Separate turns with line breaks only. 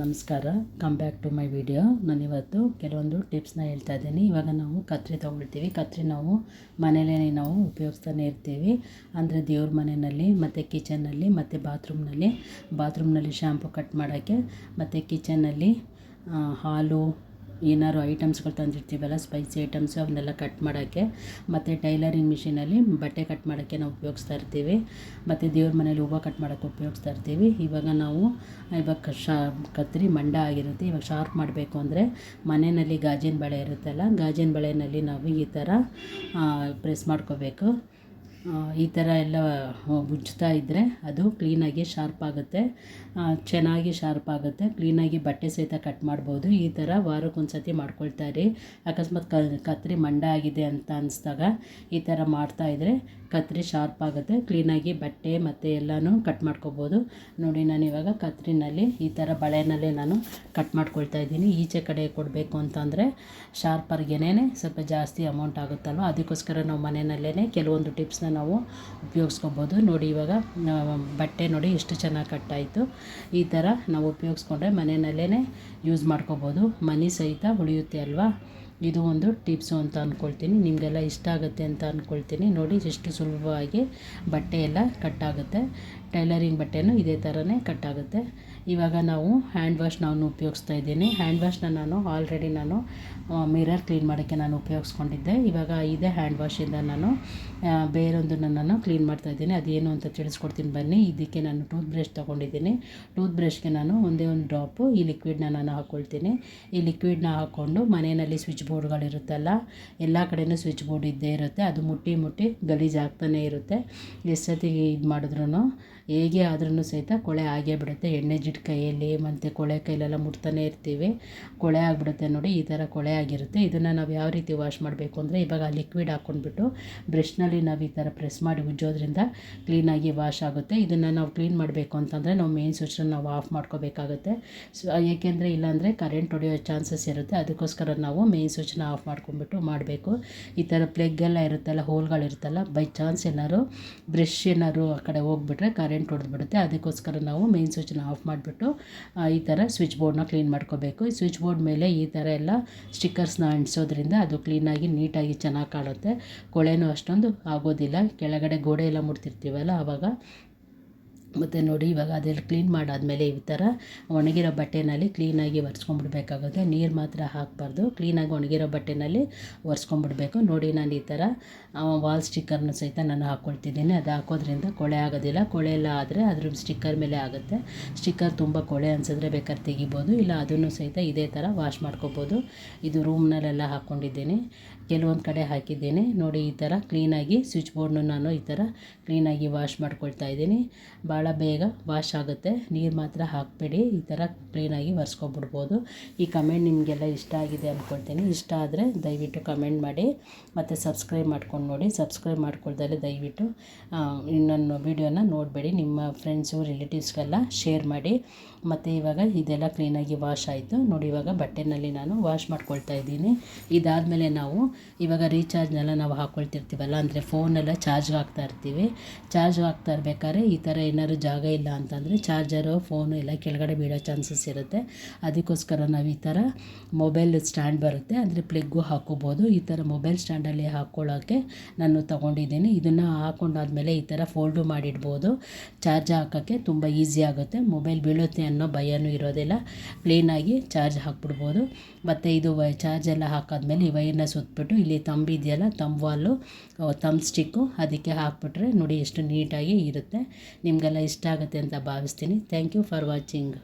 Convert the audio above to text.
ನಮಸ್ಕಾರ. Come back to my video ನಾನಿವತ್ತು ಕೆಲವೊಂದು ಟಿಪ್ಸ್ನ ಹೇಳ್ತಾ ಇದ್ದೀನಿ. ಇವಾಗ ನಾವು ಕತ್ರಿ ತೊಗೊಳ್ತೀವಿ ಕತ್ರಿ ನಾವು ಮನೇಲೇ ನಾವು ಉಪಯೋಗಿಸ್ತಾನೆ ಇರ್ತೀವಿ. ಅಂದರೆ ದೇವ್ರ ಮನೆಯಲ್ಲಿ, ಮತ್ತು ಕಿಚನ್ನಲ್ಲಿ ಮತ್ತು ಬಾತ್ರೂಮ್ನಲ್ಲಿ ಬಾತ್ರೂಮ್ನಲ್ಲಿ ಶ್ಯಾಂಪು ಕಟ್ ಮಾಡೋಕ್ಕೆ, ಮತ್ತು ಕಿಚನ್ನಲ್ಲಿ ಹಾಲು ಏನಾದ್ರು ಐಟಮ್ಸ್ಗಳು ತಂದಿರ್ತೀವಲ್ಲ ಸ್ಪೈಸಿ ಐಟಮ್ಸು ಅವನ್ನೆಲ್ಲ ಕಟ್ ಮಾಡೋಕ್ಕೆ, ಮತ್ತು ಟೈಲರಿಂಗ್ ಮಿಷಿನಲ್ಲಿ ಬಟ್ಟೆ ಕಟ್ ಮಾಡೋಕ್ಕೆ ನಾವು ಉಪಯೋಗಿಸ್ತಾ ಇರ್ತೀವಿ. ಮತ್ತು ದೇವ್ರ ಮನೇಲಿ ಹೂವು ಕಟ್ ಮಾಡೋಕ್ಕೆ ಉಪಯೋಗಿಸ್ತಾ ಇರ್ತೀವಿ. ಇವಾಗ ನಾವು, ಇವಾಗ ಶಾ ಕತ್ತರಿ ಮಂಡ ಆಗಿರುತ್ತೆ. ಇವಾಗ ಶಾರ್ಪ್ ಮಾಡಬೇಕು ಅಂದರೆ ಮನೆಯಲ್ಲಿ ಗಾಜಿನ ಬಳೆ ಇರುತ್ತಲ್ಲ, ಗಾಜಿನ ಬಳೆಯಲ್ಲಿ ನಾವು ಈ ಥರ ಪ್ರೆಸ್ ಮಾಡ್ಕೋಬೇಕು. ಈ ಥರ ಎಲ್ಲ ಉಜ್ತಾ ಇದ್ದರೆ ಅದು ಕ್ಲೀನಾಗಿ ಶಾರ್ಪ್ ಆಗುತ್ತೆ. ಚೆನ್ನಾಗಿ ಶಾರ್ಪ್ ಆಗುತ್ತೆ. ಕ್ಲೀನಾಗಿ ಬಟ್ಟೆ ಸಹಿತ ಕಟ್ ಮಾಡ್ಬೋದು. ಈ ಥರ ವಾರಕ್ಕೊಂದು ಸತಿ ಮಾಡ್ಕೊಳ್ತಾ ಇರಿ. ಅಕಸ್ಮಾತ್ ಕತ್ತರಿ ಮಂಡ ಆಗಿದೆ ಅಂತ ಅನಿಸ್ದಾಗ ಈ ಥರ ಮಾಡ್ತಾಯಿದ್ರೆ ಕತ್ತರಿ ಶಾರ್ಪ್ ಆಗುತ್ತೆ. ಕ್ಲೀನಾಗಿ ಬಟ್ಟೆ ಮತ್ತು ಎಲ್ಲನೂ ಕಟ್ ಮಾಡ್ಕೊಬೋದು. ನೋಡಿ, ನಾನು ಇವಾಗ ಕತ್ತರಿನಲ್ಲಿ ಈ ಥರ ಬಳೆನಲ್ಲಿ ನಾನು ಕಟ್ ಮಾಡ್ಕೊಳ್ತಾ ಇದ್ದೀನಿ. ಈಚೆ ಕಡೆ ಕೊಡಬೇಕು ಅಂತಂದರೆ ಶಾರ್ಪರ್ಗೆನೇ ಸ್ವಲ್ಪ ಜಾಸ್ತಿ ಅಮೌಂಟ್ ಆಗುತ್ತಲ್ವ? ಅದಕ್ಕೋಸ್ಕರ ನಾವು ಮನೆಯಲ್ಲೇ ಕೆಲವೊಂದು ಟಿಪ್ಸ್ನ ನಾವು ಉಪಯೋಗಿಸ್ಕೊಬೋದು. ನೋಡಿ ಇವಾಗ ಬಟ್ಟೆ ನೋಡಿ ಎಷ್ಟು ಚೆನ್ನಾಗಿ ಕಟ್ಟಾಯಿತು. ಈ ಥರ ನಾವು ಉಪಯೋಗಿಸ್ಕೊಂಡ್ರೆ ಮನೆಯಲ್ಲೇ ಯೂಸ್ ಮಾಡ್ಕೋಬೋದು. ಮನಿ ಸಹಿತ ಉಳಿಯುತ್ತೆ ಅಲ್ವಾ? ಇದು ಒಂದು ಟಿಪ್ಸು ಅಂತ ಅಂದ್ಕೊಳ್ತೀನಿ ನಿಮಗೆಲ್ಲ ಇಷ್ಟ ಆಗುತ್ತೆ ಅಂತ ಅಂದ್ಕೊಳ್ತೀನಿ ನೋಡಿ ಎಷ್ಟು ಸುಲಭವಾಗಿ ಬಟ್ಟೆ ಎಲ್ಲ ಕಟ್ಟಾಗುತ್ತೆ. ಟೈಲರಿಂಗ್ ಬಟ್ಟೆನೂ ಇದೇ ಥರನೇ ಕಟ್ಟಾಗುತ್ತೆ. ಇವಾಗ ನಾವು ಹ್ಯಾಂಡ್ ವಾಶ್ ನಾನು ಉಪಯೋಗಿಸ್ತಾ ಇದ್ದೀನಿ. ಹ್ಯಾಂಡ್ ವಾಶ್ನ ನಾನು ಆಲ್ರೆಡಿ ನಾನು ಮಿರರ್ ಕ್ಲೀನ್ ಮಾಡೋಕ್ಕೆ ನಾನು ಉಪಯೋಗಿಸ್ಕೊಂಡಿದ್ದೆ. ಇವಾಗ ಇದೇ ಹ್ಯಾಂಡ್ ವಾಶಿಂದ ನಾನು ಬೇರೊಂದನ್ನು ನಾನು ಕ್ಲೀನ್ ಮಾಡ್ತಾ ಇದ್ದೀನಿ. ಅದೇನು ಅಂತ ತಿಳಿಸ್ಕೊಡ್ತೀನಿ ಬನ್ನಿ. ಇದಕ್ಕೆ ನಾನು ಟೂತ್ ಬ್ರಷ್ ತೊಗೊಂಡಿದ್ದೀನಿ. ಟೂತ್ ಬ್ರಷ್ಗೆ ನಾನು ಒಂದೇ ಒಂದು ಡ್ರಾಪು ಈ ಲಿಕ್ವಿಡ್ನ ನಾನು ಹಾಕ್ಕೊಳ್ತೀನಿ ಈ ಲಿಕ್ವಿಡ್ನ ಹಾಕ್ಕೊಂಡು ಮನೆಯಲ್ಲಿ ಸ್ವಿಚ್ ಬೋರ್ಡ್ಗಳಿರುತ್ತಲ್ಲ ಎಲ್ಲ ಕಡೆಯೂ ಸ್ವಿಚ್ ಬೋರ್ಡ್ ಇದ್ದೇ ಇರುತ್ತೆ. ಅದು ಮುಟ್ಟಿ ಮುಟ್ಟಿ ಗಲೀಜು ಆಗ್ತಾನೆ ಇರುತ್ತೆ. ಎಷ್ಟೊತ್ತಿಗೆ ಇದು ಮಾಡಿದ್ರೂ ಹೇಗೆ ಆದ್ರೂ ಸಹಿತ ಕೊಳೆ ಆಗೇ ಬಿಡುತ್ತೆ. ಎಣ್ಣೆ ಜಿಡ್ಡು ಕೈಯಲ್ಲಿ ಮತ್ತು ಕೊಳೆ ಕೈಲೆಲ್ಲ ಮುಟ್ತಾನೆ ಇರ್ತೀವಿ. ಕೊಳೆ ಆಗಿಬಿಡುತ್ತೆ ನೋಡಿ, ಈ ಥರ ಕೊಳೆ ಆಗಿರುತ್ತೆ. ಇದನ್ನು ನಾವು ಯಾವ ರೀತಿ ವಾಶ್ ಮಾಡಬೇಕು ಅಂದರೆ, ಇವಾಗ ಲಿಕ್ವಿಡ್ ಹಾಕ್ಕೊಂಡ್ಬಿಟ್ಟು ಬ್ರಷ್ನಲ್ಲಿ ನಾವು ಈ ಥರ ಪ್ರೆಸ್ ಮಾಡಿ ಉಜ್ಜೋದ್ರಿಂದ ಕ್ಲೀನಾಗಿ ವಾಶ್ ಆಗುತ್ತೆ. ಇದನ್ನು ನಾವು ಕ್ಲೀನ್ ಮಾಡಬೇಕು ಅಂತಂದರೆ ನಾವು ಮೇನ್ ಸ್ವಿಚ್ನ ನಾವು ಆಫ್ ಮಾಡ್ಕೋಬೇಕಾಗುತ್ತೆ. ಸೊ ಏಕೆಂದರೆ ಇಲ್ಲಾಂದರೆ ಕರೆಂಟ್ ಹೊಡೆಯೋ ಚಾನ್ಸಸ್ ಇರುತ್ತೆ. ಅದಕ್ಕೋಸ್ಕರ ನಾವು ಮೇನ್ ಸ್ವಿಚ್ನ ಆಫ್ ಮಾಡ್ಕೊಂಡ್ಬಿಟ್ಟು ಮಾಡಬೇಕು. ಈ ಥರ ಪ್ಲೆಗ್ಗೆಲ್ಲ ಇರುತ್ತಲ್ಲ ಹೋಲ್ಗಳಿರುತ್ತಲ್ಲ ಬೈ ಚಾನ್ಸ್ ಏನಾದ್ರು ಬ್ರಷ್ ಏನಾದ್ರು ಆ ಕಡೆ ಹೋಗ್ಬಿಟ್ರೆ ಕರೆಂಟ್ ಹೊಡೆದ್ಬಿಡುತ್ತೆ ಅದಕ್ಕೋಸ್ಕರ ನಾವು ಮೇನ್ ಸ್ವಿಚ್ನ ಆಫ್ ಮಾಡಿಬಿಟ್ಟು ಈ ಥರ ಸ್ವಿಚ್ ಬೋರ್ಡ್ನ ಕ್ಲೀನ್ ಮಾಡ್ಕೋಬೇಕು. ಈ ಸ್ವಿಚ್ ಬೋರ್ಡ್ ಮೇಲೆ ಈ ಥರ ಎಲ್ಲ ಸ್ಟಿಕ್ಕರ್ಸ್ನ ಅಂಟಿಸೋದ್ರಿಂದ ಅದು ಕ್ಲೀನಾಗಿ ನೀಟಾಗಿ ಚೆನ್ನಾಗಿ ಕಾಣುತ್ತೆ. ಕೊಳೆನೂ ಅಷ್ಟೊಂದು ಆಗೋದಿಲ್ಲ. ಕೆಳಗಡೆ ಗೋಡೆ ಎಲ್ಲ ಮುಡ್ತಿರ್ತೀವಲ್ಲ ಆವಾಗ ಮತ್ತು ನೋಡಿ ಇವಾಗ ಅದೆಲ್ಲ ಕ್ಲೀನ್ ಮಾಡಾದಮೇಲೆ ಈ ಥರ ಒಣಗಿರೋ ಬಟ್ಟೆನಲ್ಲಿ ಕ್ಲೀನಾಗಿ ಒರೆಸ್ಕೊಂಡ್ಬಿಡ್ಬೇಕಾಗುತ್ತೆ. ನೀರು ಮಾತ್ರ ಹಾಕಬಾರ್ದು. ಕ್ಲೀನಾಗಿ ಒಣಗಿರೋ ಬಟ್ಟೆನಲ್ಲಿ ಒರೆಸ್ಕೊಂಡ್ಬಿಡ್ಬೇಕು. ನೋಡಿ ನಾನು ಈ ಥರ ವಾಲ್ ಸ್ಟಿಕ್ಕರ್ನ ಸಹಿತ ನಾನು ಹಾಕ್ಕೊಳ್ತಿದ್ದೀನಿ ಅದು ಹಾಕೋದ್ರಿಂದ ಕೊಳೆ ಆಗೋದಿಲ್ಲ. ಕೊಳೆ ಎಲ್ಲ ಆದರೆ ಅದ್ರ ಸ್ಟಿಕ್ಕರ್ ಮೇಲೆ ಆಗುತ್ತೆ. ಸ್ಟಿಕ್ಕರ್ ತುಂಬ ಕೊಳೆ ಅನಿಸಿದ್ರೆ ಬೇಕಾದ್ರೆ ತೆಗಿಬೋದು. ಇಲ್ಲ ಅದನ್ನು ಸಹಿತ ಇದೇ ಥರ ವಾಶ್ ಮಾಡ್ಕೋಬೋದು. ಇದು ರೂಮ್ನಲ್ಲೆಲ್ಲ ಹಾಕ್ಕೊಂಡಿದ್ದೀನಿ ಕೆಲವೊಂದು ಕಡೆ ಹಾಕಿದ್ದೀನಿ. ನೋಡಿ ಈ ಥರ ಕ್ಲೀನಾಗಿ ಸ್ವಿಚ್ ಬೋರ್ಡ್ನು ನಾನು ಈ ಥರ ಕ್ಲೀನಾಗಿ ವಾಶ್ ಮಾಡ್ಕೊಳ್ತಾ ಇದ್ದೀನಿ. ಭಾಳ ಬೇಗ ವಾಶ್ ಆಗುತ್ತೆ. ನೀರು ಮಾತ್ರ ಹಾಕಬೇಡಿ. ಈ ಥರ ಕ್ಲೀನಾಗಿ ಒರೆಸ್ಕೊಬಿಡ್ಬೋದು. ಈ ಕಮೆಂಟ್ ನಿಮಗೆಲ್ಲ ಇಷ್ಟ ಆಗಿದೆ ಅಂದ್ಕೊಳ್ತೀನಿ ಇಷ್ಟ ಆದರೆ ದಯವಿಟ್ಟು ಕಮೆಂಟ್ ಮಾಡಿ. ಮತ್ತು ಸಬ್ಸ್ಕ್ರೈಬ್ ಮಾಡ್ಕೊಂಡು ನೋಡಿ. ಸಬ್ಸ್ಕ್ರೈಬ್ ಮಾಡ್ಕೊಳ್ದಲ್ಲೇ ದಯವಿಟ್ಟು ನನ್ನ ವೀಡಿಯೋನ ನೋಡಬೇಡಿ. ನಿಮ್ಮ ಫ್ರೆಂಡ್ಸು ರಿಲೇಟಿವ್ಸ್ಗೆಲ್ಲ ಶೇರ್ ಮಾಡಿ. ಮತ್ತು ಇವಾಗ ಇದೆಲ್ಲ ಕ್ಲೀನಾಗಿ ವಾಶ್ ಆಯಿತು. ನೋಡಿ ಇವಾಗ ಬಟ್ಟೆನಲ್ಲಿ ನಾನು ವಾಶ್ ಮಾಡ್ಕೊಳ್ತಾ ಇದ್ದೀನಿ. ಇದಾದಮೇಲೆ ನಾವು ಇವಾಗ ರೀಚಾರ್ಜ್ನೆಲ್ಲ ನಾವು ಹಾಕ್ಕೊಳ್ತಿರ್ತೀವಲ್ಲ ಅಂದರೆ ಫೋನೆಲ್ಲ ಚಾರ್ಜ್ ಹಾಕ್ತಾ ಇರ್ತೀವಿ. ಚಾರ್ಜ್ ಹಾಕ್ತಾ ಇರ್ಬೇಕಾದ್ರೆ ಈ ಥರ ಏನಾದ್ರು ಜಾಗ ಇಲ್ಲ ಅಂತಂದರೆ ಚಾರ್ಜರು, ಫೋನು ಎಲ್ಲ ಕೆಳಗಡೆ ಬೀಳೋ ಚಾನ್ಸಸ್ ಇರುತ್ತೆ. ಅದಕ್ಕೋಸ್ಕರ ನಾವು ಈ ಥರ ಮೊಬೈಲ್ ಸ್ಟ್ಯಾಂಡ್ ಬರುತ್ತೆ. ಅಂದರೆ ಪ್ಲಗ್ಗು ಹಾಕೋಬೋದು. ಈ ಥರ ಮೊಬೈಲ್ ಸ್ಟ್ಯಾಂಡಲ್ಲಿ ಹಾಕ್ಕೊಳ್ಳೋಕ್ಕೆ ನಾನು ತೊಗೊಂಡಿದ್ದೀನಿ. ಇದನ್ನು ಹಾಕೊಂಡಾದ್ಮೇಲೆ ಈ ಥರ ಫೋಲ್ಡು ಮಾಡಿಡ್ಬೋದು. ಚಾರ್ಜ್ ಹಾಕೋಕ್ಕೆ ತುಂಬ ಈಸಿ ಆಗುತ್ತೆ. ಮೊಬೈಲ್ ಬೀಳುತ್ತೆ ಅನ್ನೋ ಭಯನೂ ಇರೋದಿಲ್ಲ. ಕ್ಲೀನಾಗಿ ಚಾರ್ಜ್ ಹಾಕ್ಬಿಡ್ಬೋದು. ಮತ್ತು ಇದು ವೈ ಚಾರ್ಜ್ ಎಲ್ಲ ಹಾಕಾದ್ಮೇಲೆ ಈ ವೈರ್ನ ಸುತ್ತಬಿಟ್ಟು ಇಲ್ಲಿ ತಂಬಿದೆಯಲ್ಲ ತಂಬ್ ವಾಲು ತಂಬ್ ಸ್ಟಿಕ್ಕು ಅದಕ್ಕೆ ಹಾಕ್ಬಿಟ್ರೆ ನೋಡಿ ಎಷ್ಟು ನೀಟಾಗಿ ಇರುತ್ತೆ. ನಿಮಗೆಲ್ಲ ಇಷ್ಟ ಆಗುತ್ತೆ ಅಂತ ಭಾವಿಸ್ತೀನಿ. Thank you for watching